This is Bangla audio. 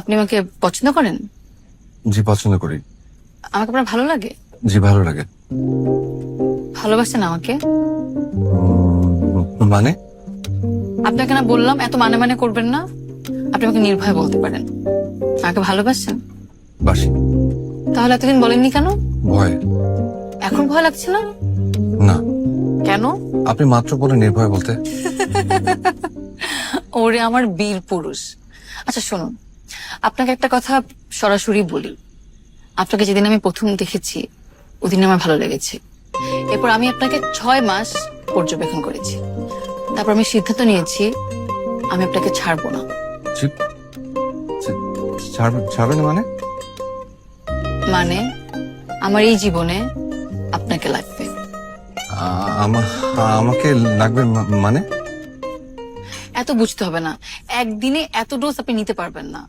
আপনি আমাকে পছন্দ করেন? জি পছন্দ করি। আমাকে আপনার ভালো লাগে? জি ভালো লাগে। ভালোবাসেন আমাকে? মানে? আপনাকে না বললাম এত মানে মানে করবেন না। আপনি আমাকে নির্ভয় বলতে পারেন। আমাকে ভালোবাসেন? বাসি। তাহলে এতদিন বলেননি কেন? ভয়। এখন ভয় লাগছে না? না। কেন? আপনি মাত্র বলে নির্ভয় বলতে। ওরে আমার বীর পুরুষ। আচ্ছা শুনুন। আপনাকে একটা কথা সরাসরি বলি। আপনাকে যেদিন আমি প্রথম দেখেছি ওদিন আমার ভালো লেগেছে। এরপর আমি আপনাকে ছয় মাস পর্যবেক্ষণ করেছি। তারপর আমি সিদ্ধান্ত নিয়েছি আমি আপনাকে ছাড়বো না। মানে? মানে আমার এই জীবনে আপনাকে লাগবে। আমাকে লাগবে মানে? এত বুঝতে হবে না। একদিনে এত ডোজ আপনি নিতে পারবেন না।